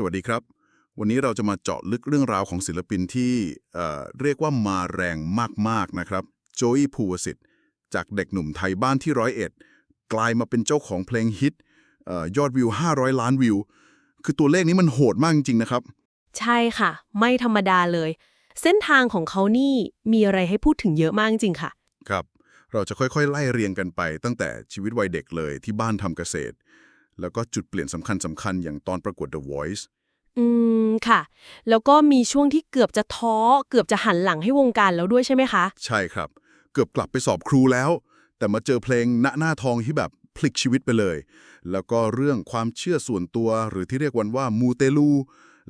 สวัสดีครับ วันนี้เราจะมาเจาะลึกเรื่องราวของศิลปินที่เอ่อเรียกว่ามาแรงมากๆนะครับโจยภูวสิทธิ์จากเด็กหนุ่มไทยบ้านที่ร้อยเอ็ดกลายมาเป็นเจ้าของเพลงฮิตเออยอดวิว 500 ล้านวิว คือตัวเลขนี้มันโหดมากจริงๆนะครับ ใช่ค่ะ ไม่ธรรมดาเลย เส้นทางของเขานี่มีอะไรให้พูดถึงเยอะมากจริงๆค่ะ ครับ เราจะค่อยๆ ไล่เรียงกันไป ตั้งแต่ชีวิตวัยเด็กเลยที่บ้านทำเกษตร แล้วก็จุดเปลี่ยนสำคัญสำคัญๆอย่างตอนประกวด The Voice อืม ค่ะ แล้วก็มีช่วงที่เกือบจะท้อ เกือบจะหันหลังให้วงการแล้วด้วยใช่ไหมคะ ใช่ครับ เกือบกลับไปสอบครูแล้ว แต่มาเจอเพลงณหน้าทองที่แบบพลิกชีวิตไปเลย แล้วก็เรื่องความเชื่อส่วนตัวหรือที่เรียกวันว่ามูเตลู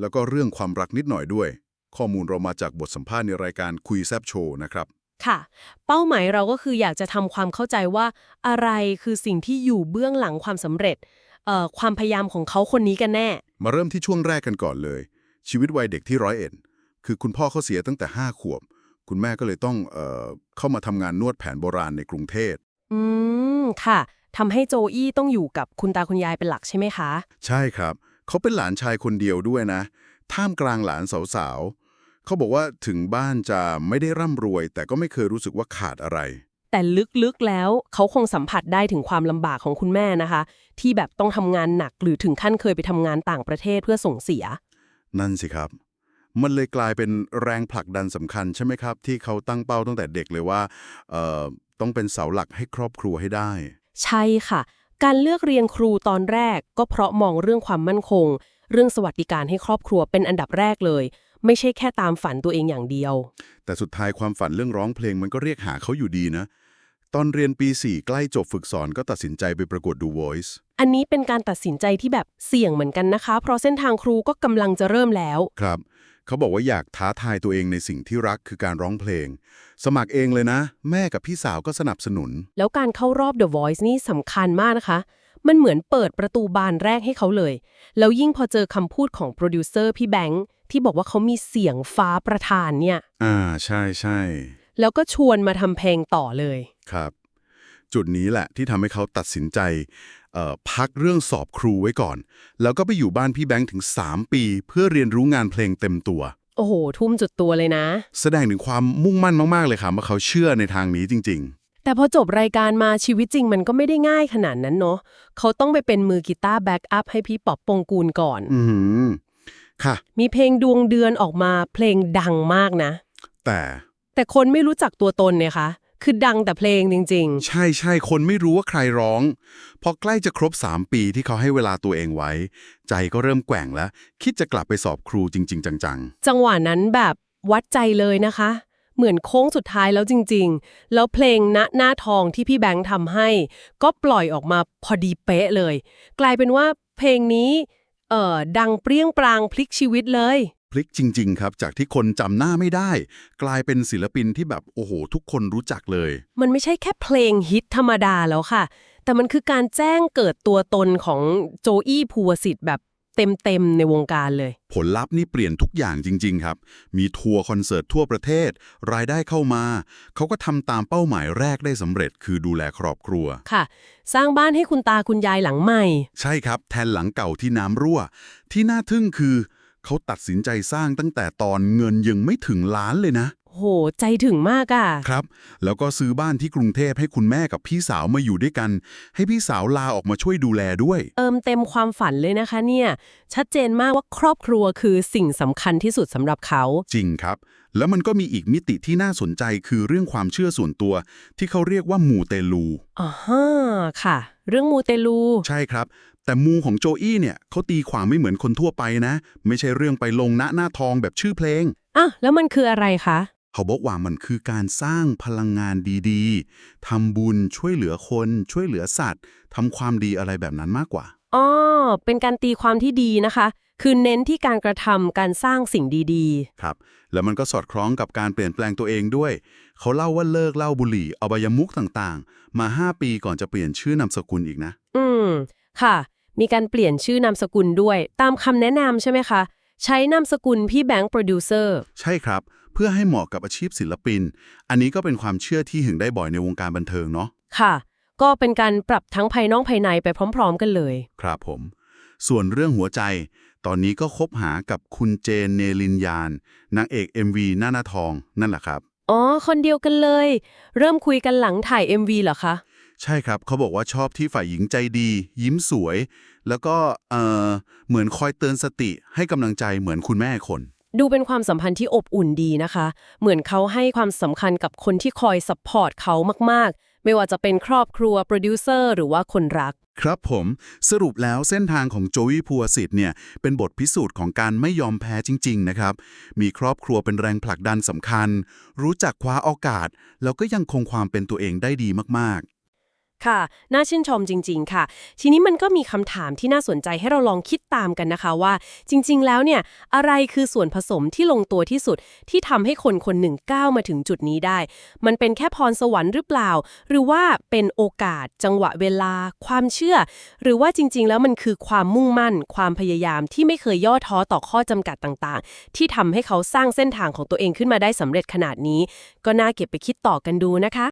แล้วก็เรื่องความรักนิดหน่อยด้วย ข้อมูลเรามาจากบทสัมภาษณ์ในรายการคุยแซบโชว์นะครับ ค่ะ เป้าหมายเราก็คืออยากจะทำความเข้าใจว่าอะไรคือสิ่งที่อยู่เบื้องหลังความสำเร็จเอ่อ ความพยายามของเขาคนนี้กันแน่ มาเริ่มที่ช่วงแรกกันก่อนเลย ชีวิตวัยเด็กที่ร้อยเอ็ดคือคุณพ่อเขาเสียตั้งแต่ 5 ขวบ คุณแม่ก็เลยต้องเอ่อเข้ามาทำงานนวดแผนโบราณในกรุงเทพอืมค่ะทำให้โจอี้ต้องอยู่กับคุณตาคุณยายเป็นหลักใช่ไหมคะ ใช่ครับ เขาเป็นหลานชายคนเดียวด้วยนะ ท่ามกลางหลานสาวๆเขาบอกว่าถึงบ้านจะไม่ได้ร่ำรวย แต่ก็ไม่เคยรู้สึกว่าขาดอะไร แต่ลึกๆแล้วเขาคงสัมผัสได้ถึงความลำบากของคุณแม่นะคะ ที่แบบต้องทำงานหนักหรือถึงขั้นเคยไปทำงานต่างประเทศเพื่อส่งเสีย นั่นสิครับ มันเลยกลายเป็นแรงผลักดันสำคัญใช่ไหมครับ ที่เขาตั้งเป้าตั้งแต่เด็กเลยว่าเอ่อต้องเป็นเสาหลักให้ครอบครัวให้ได้ ใช่ค่ะ การเลือกเรียนครูตอนแรกก็เพราะมองเรื่องความมั่นคง เรื่องสวัสดิการให้ครอบครัวเป็นอันดับแรกเลย ไม่ใช่แค่ตามฝันตัวเองอย่างเดียว แต่สุดท้ายความฝันเรื่องร้องเพลงมันก็เรียกหาเขาอยู่ดีนะ ตอนเรียนปี 4 ใกล้จบฝึกสอนก็ตัดสินใจไปประกวดดู Voice อันนี้เป็นการตัดสินใจที่แบบเสี่ยงเหมือนกันนะคะ เพราะเส้นทางครูก็กำลังจะเริ่มแล้ว ครับ เขาบอกว่าอยากท้าทายตัวเองในสิ่งที่รักคือการร้องเพลง สมัครเองเลยนะ แม่กับพี่สาวก็สนับสนุน แล้วการเข้ารอบ The Voice นี่สำคัญมากนะคะ มันเหมือนเปิดประตูบานแรกให้เขาเลย แล้วยิ่งพอเจอคำพูดของโปรดิวเซอร์พี่แบงค์ ที่บอกว่าเขามีเสียงฟ้าประทานเนี่ย อ่าใช่ใช่แล้วก็ชวนมาทำเพลงต่อเลย ครับ จุดนี้แหละที่ทำให้เขาตัดสินใจเอ่อพักเรื่องสอบครูไว้ก่อน แล้วก็ไปอยู่บ้านพี่แบงค์ถึง 3 ปี เพื่อเรียนรู้งานเพลงเต็มตัว โอ้โห ทุ่มจุดตัวเลยนะ แสดงถึงความมุ่งมั่นมาก ๆ เลยค่ะว่าเขาเชื่อในทางนี้จริง แต่พอจบรายการมาชีวิตจริงมันก็ไม่ได้ง่ายขนาดนั้นเนาะเขาต้องไปเป็นมือกีตาร์แบ็กอัพให้พี่ป๊อปปงกูลก่อน ๆ อือหือ ค่ะ มีเพลงดวงเดือนออกมาเพลงดังมากนะ แต่ แต่คนไม่รู้จักตัวตนเนี่ยคะคือดังแต่เพลงจริง ๆ ใช่ใช่คนไม่รู้ว่าใครร้อง พอใกล้จะครบ 3 ปีที่เขาให้เวลาตัวเองไว้ ใจก็เริ่มแกว่งแล้ว คิดจะกลับไปสอบครูจริง ๆ จังจังหวะนั้นแบบวัดใจเลยนะคะ เหมือนโค้งสุดท้ายแล้วจริง ๆ แล้วเพลงณหน้าทองที่พี่แบงค์ทำให้ ก็ปล่อยออกมาพอดีเป๊ะเลย กลายเป็นว่าเพลงนี้ เอ่อดังเปรี้ยงปรางพลิกชีวิตเลยๆพลิกจริง ๆ ครับ จากที่คนจำหน้าไม่ได้ กลายเป็นศิลปินที่แบบโอ้โห ทุกคนรู้จักเลย มันไม่ใช่แค่เพลงฮิตธรรมดาแล้วค่ะ แต่มันคือการแจ้งเกิดตัวตนของโจอี้ภูวสิทธิ์แบบ เต็มๆในวงการเลย ผลลัพธ์นี่เปลี่ยนทุกอย่างจริง ๆ ครับ มีทัวร์คอนเสิร์ตทั่วประเทศ รายได้เข้ามา เขาก็ทำตามเป้าหมายแรกได้สำเร็จ คือดูแลครอบครัว ค่ะ สร้างบ้านให้คุณตาคุณยายหลังใหม่ ใช่ครับ แทนหลังเก่าที่น้ำรั่ว ที่น่าทึ่งคือ เขาตัดสินใจสร้างตั้งแต่ตอนเงินยังไม่ถึงล้านเลยนะ โห ใจถึงมากอะ่ะ ครับ แล้วก็ซื้อบ้านที่กรุงเทพให้คุณแม่กับพี่สาวมาอยู่ด้วยกัน ให้พี่สาวลาออกมาช่วยดูแลด้วย เติมเต็มความฝันเลยนะคะเนี่ย ชัดเจนมากว่าครอบครัวคือสิ่งสำคัญที่สุดสำหรับเขา จริงครับ แล้วมันก็มีอีกมิติที่น่าสนใจคือเรื่องความเชื่อส่วนตัว ที่เขาเรียกว่ามูเตลูอ๋อฮะค่ะ เรื่องมูเตลู ใช่ครับ แต่มูของโจอี้เนี่ยเขาตีความไม่เหมือนคนทั่วไปนะ ไม่ใช่เรื่องไปลงณหน้าทองแบบชื่อเพลงอะแล้วมันคืออะไรคะ เขาบอกว่ามันคือการสร้างพลังงานดีๆทำบุญช่วยเหลือคน ช่วยเหลือสัตว์ทำความดีอะไรแบบนั้นมากกว่าอ๋อเป็นการตีความที่ดีนะคะ คือเน้นที่การกระทำการสร้างสิ่งดีครับ แล้วมันก็สอดคล้องกับการเปลี่ยนแปลงตัวเองด้วย เขาเล่าว่าเลิกเหล้าบุหรี่อบายมุกต่างๆ มา 5 ปีก่อนจะเปลี่ยนชื่อนามสกุลอีกนะๆอืม ค่ะ มีการเปลี่ยนชื่อนามสกุลด้วย ตามคำแนะนำใช่ไหมคะ ใช้นามสกุลพี่แบงค์โปรดิวเซอร์ ใช่ครับเพื่อให้เหมาะกับอาชีพศิลปิน อันนี้ก็เป็นความเชื่อที่หึงได้บ่อยในวงการบันเทิงเนาะค่ะ ก็เป็นการปรับทั้งภายนอกภายในไปพร้อม ๆ กันเลย ครับผม ส่วนเรื่องหัวใจ ตอนนี้ก็คบหากับคุณเจนเนลินยานนางเอก MV หน้าหน้าทองนั่นแหละครับอ๋อ คนเดียวกันเลย เริ่มคุยกันหลังถ่าย MV เหรอคะ ใช่ครับเขาบอกว่าชอบที่ฝ่ายหญิงใจดี ยิ้มสวย แล้วก็เอ่อเหมือนคอยเตือนสติให้กำลังใจเหมือนคุณแม่คน ดูเป็นความสัมพันธ์ที่อบอุ่นดีนะคะ เหมือนเขาให้ความสำคัญกับคนที่คอยซัพพอร์ตเขามากๆ ไม่ว่าจะเป็นครอบครัว โปรดิวเซอร์หรือว่าคนรัก ครับผม สรุปแล้วเส้นทางของโจวีพัวสิทธิ์เนี่ย เป็นบทพิสูจน์ของการไม่ยอมแพ้จริง ๆ นะครับ มีครอบครัวเป็นแรงผลักดันสำคัญ รู้จักคว้าโอกาส แล้วก็ยังคงความเป็นตัวเองได้ดีมากๆ ค่ะ น่าชื่นชมจริง ๆ ค่ะ ทีนี้มันก็มีคำถามที่น่าสนใจให้เราลองคิดตามกันนะคะว่า จริง ๆ แล้วเนี่ยอะไรคือส่วนผสมที่ลงตัวที่สุด ที่ทำให้คนคนหนึ่งก้าวมาถึงจุดนี้ได้ มันเป็นแค่พรสวรรค์หรือเปล่า หรือว่าเป็นโอกาส จังหวะเวลา ความเชื่อ หรือว่าจริง ๆ แล้วมันคือความมุ่งมั่น ความพยายามที่ไม่เคยย่อท้อต่อข้อจำกัดต่างๆ ที่ทำให้เขาสร้างเส้นทางของตัวเองขึ้นมาได้สำเร็จขนาดนี้ ก็น่าเก็บไปคิดต่อกันดูนะคะ